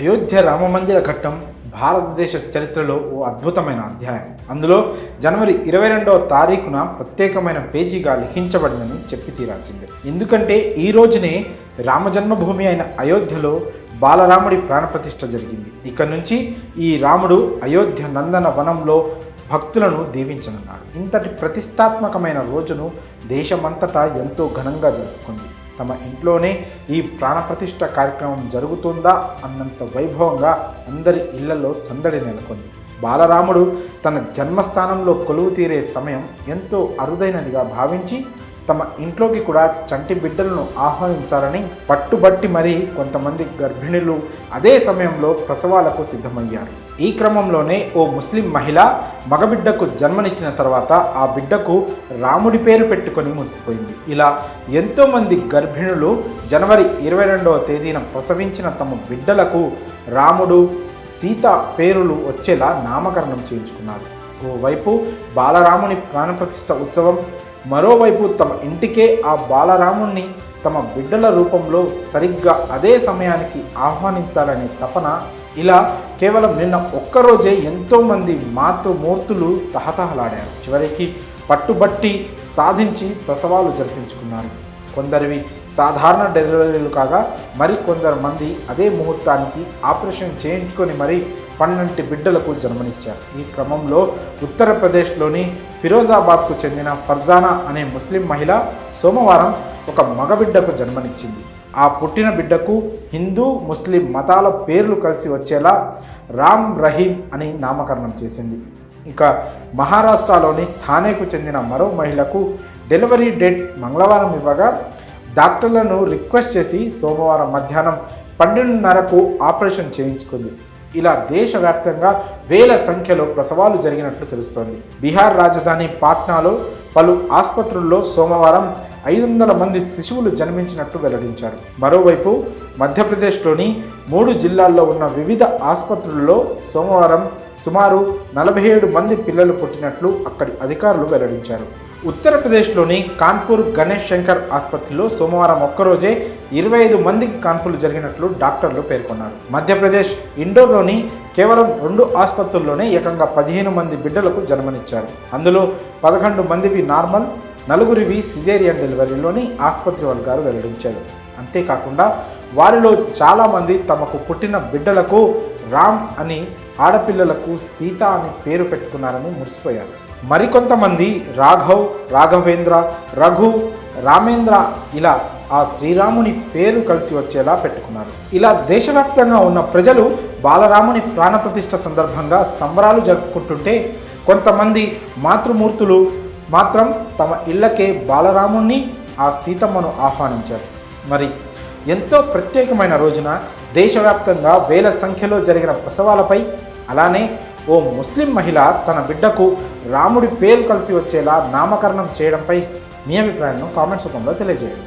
అయోధ్య రామ మందిర ఘట్టం భారతదేశ చరిత్రలో ఓ అద్భుతమైన అధ్యాయం. అందులో జనవరి ఇరవై రెండవ తారీఖున ప్రత్యేకమైన పేజీగా లిఖించబడిందని చెప్పి తీరాల్సిందే. ఎందుకంటే ఈ రోజునే రామజన్మభూమి అయిన అయోధ్యలో బాలరాముడి ప్రాణప్రతిష్ఠ జరిగింది. ఇక నుంచి ఈ రాముడు అయోధ్య నందన వనంలో భక్తులను దీవించనున్నాడు. ఇంతటి ప్రతిష్టాత్మకమైన రోజును దేశమంతటా ఎంతో ఘనంగా జరుపుకుంది. తమ ఇంట్లోనే ఈ ప్రాణప్రతిష్ఠ కార్యక్రమం జరుగుతుందా అన్నంత వైభవంగా అందరి ఇళ్ళలో సందడి నెలకొంది. బాలరాముడు తన జన్మస్థానంలో కొలువు తీరే సమయం ఎంతో అరుదైనదిగా భావించి తమ ఇంట్లోకి కూడా చంటి బిడ్డలను ఆహ్వానించాలని పట్టుబట్టి మరీ కొంతమంది గర్భిణులు అదే సమయంలో ప్రసవాలకు సిద్ధమయ్యారు. ఈ క్రమంలోనే ఓ ముస్లిం మహిళ మగబిడ్డకు జన్మనిచ్చిన తర్వాత ఆ బిడ్డకు రాముడి పేరు పెట్టుకొని మురిసిపోయింది. ఇలా ఎంతోమంది గర్భిణులు జనవరి ఇరవై రెండవ తేదీన ప్రసవించిన తమ బిడ్డలకు రాముడు సీత పేరులు వచ్చేలా నామకరణం చేయించుకున్నారు. ఓవైపు బాలరాముని ప్రాణప్రతిష్ఠ ఉత్సవం మరోవైపు తమ ఇంటికే ఆ బాలరాముణ్ణి తమ బిడ్డల రూపంలో సరిగ్గా అదే సమయానికి ఆహ్వానించాలనే తపన ఇలా కేవలం నిన్న ఒక్కరోజే ఎంతోమంది మాతృమూర్తులు తహతహలాడారు. చివరికి పట్టుబట్టి సాధించి ప్రసవాలు జరిపించుకున్నారు. కొందరివి సాధారణ డెలివరీలు కాగా మరి కొందరు మంది అదే ముహూర్తానికి ఆపరేషన్ చేయించుకొని మరి పన్నెంటి బిడ్డలకు జన్మనిచ్చారు. ఈ క్రమంలో ఉత్తరప్రదేశ్లోని ఫిరోజాబాద్కు చెందిన ఫర్జానా అనే ముస్లిం మహిళ సోమవారం ఒక మగబిడ్డకు జన్మనిచ్చింది. ఆ పుట్టిన బిడ్డకు హిందూ ముస్లిం మతాల పేర్లు కలిసి వచ్చేలా రామ్ రహీం అని నామకరణం చేసింది. ఇక మహారాష్ట్రలోని థానేకు చెందిన మరో మహిళకు డెలివరీ డేట్ మంగళవారం ఇవ్వగా డాక్టర్లను రిక్వెస్ట్ చేసి సోమవారం మధ్యాహ్నం పన్నెండున్నరకు ఆపరేషన్ చేయించుకుంది. ఇలా దేశవ్యాప్తంగా వేల సంఖ్యలో ప్రసవాలు జరిగినట్లు తెలుస్తోంది. బీహార్ రాజధాని పాట్నాలో పలు ఆసుపత్రుల్లో సోమవారం ఐదు వందల మంది శిశువులు జన్మించినట్టు వెల్లడించారు. మరోవైపు మధ్యప్రదేశ్లోని మూడు జిల్లాల్లో ఉన్న వివిధ ఆసుపత్రుల్లో సోమవారం సుమారు నలభై ఏడు మంది పిల్లలు పుట్టినట్లు అక్కడి అధికారులు వెల్లడించారు. ఉత్తరప్రదేశ్లోని కాన్పూర్ గణేష్ శంకర్ ఆసుపత్రిలో సోమవారం ఒక్కరోజే ఇరవై ఐదు మందికి కాన్పులు జరిగినట్లు డాక్టర్లు పేర్కొన్నారు. మధ్యప్రదేశ్ ఇండోర్లోని కేవలం రెండు ఆసుపత్రుల్లోనే ఏకంగా పదిహేను మంది బిడ్డలకు జన్మనిచ్చారు. అందులో పదకొండు మందివి నార్మల్ నలుగురివి సిజేరియన్ డెలివరీలోని ఆసుపత్రి వర్గాలు వెల్లడించారు. అంతేకాకుండా వారిలో చాలామంది తమకు పుట్టిన బిడ్డలకు రామ్ అని ఆడపిల్లలకు సీత అని పేరు పెట్టుకున్నారని మురిసిపోయారు. మరికొంతమంది రాఘవ్ రాఘవేంద్ర రఘు రామేంద్ర ఇలా ఆ శ్రీరాముని పేరు కలిసి వచ్చేలా పెట్టుకున్నారు. ఇలా దేశవ్యాప్తంగా ఉన్న ప్రజలు బాలరాముని ప్రాణప్రతిష్ఠ సందర్భంగా సంబరాలు జరుపుకుంటుంటే కొంతమంది మాతృమూర్తులు మాత్రం తమ ఇళ్ళకే బాలరాముణ్ణి ఆ సీతమ్మను ఆహ్వానించారు. మరి ఎంతో ప్రత్యేకమైన రోజున దేశవ్యాప్తంగా వేల సంఖ్యలో జరిగిన ప్రసవాలపై అలానే ఓ ముస్లిం మహిళ తన బిడ్డకు రాముడి పేరు కలిసి వచ్చేలా నామకరణం చేయడంపై మీ అభిప్రాయాలను కామెంట్స్ రూపంలో తెలియజేయండి.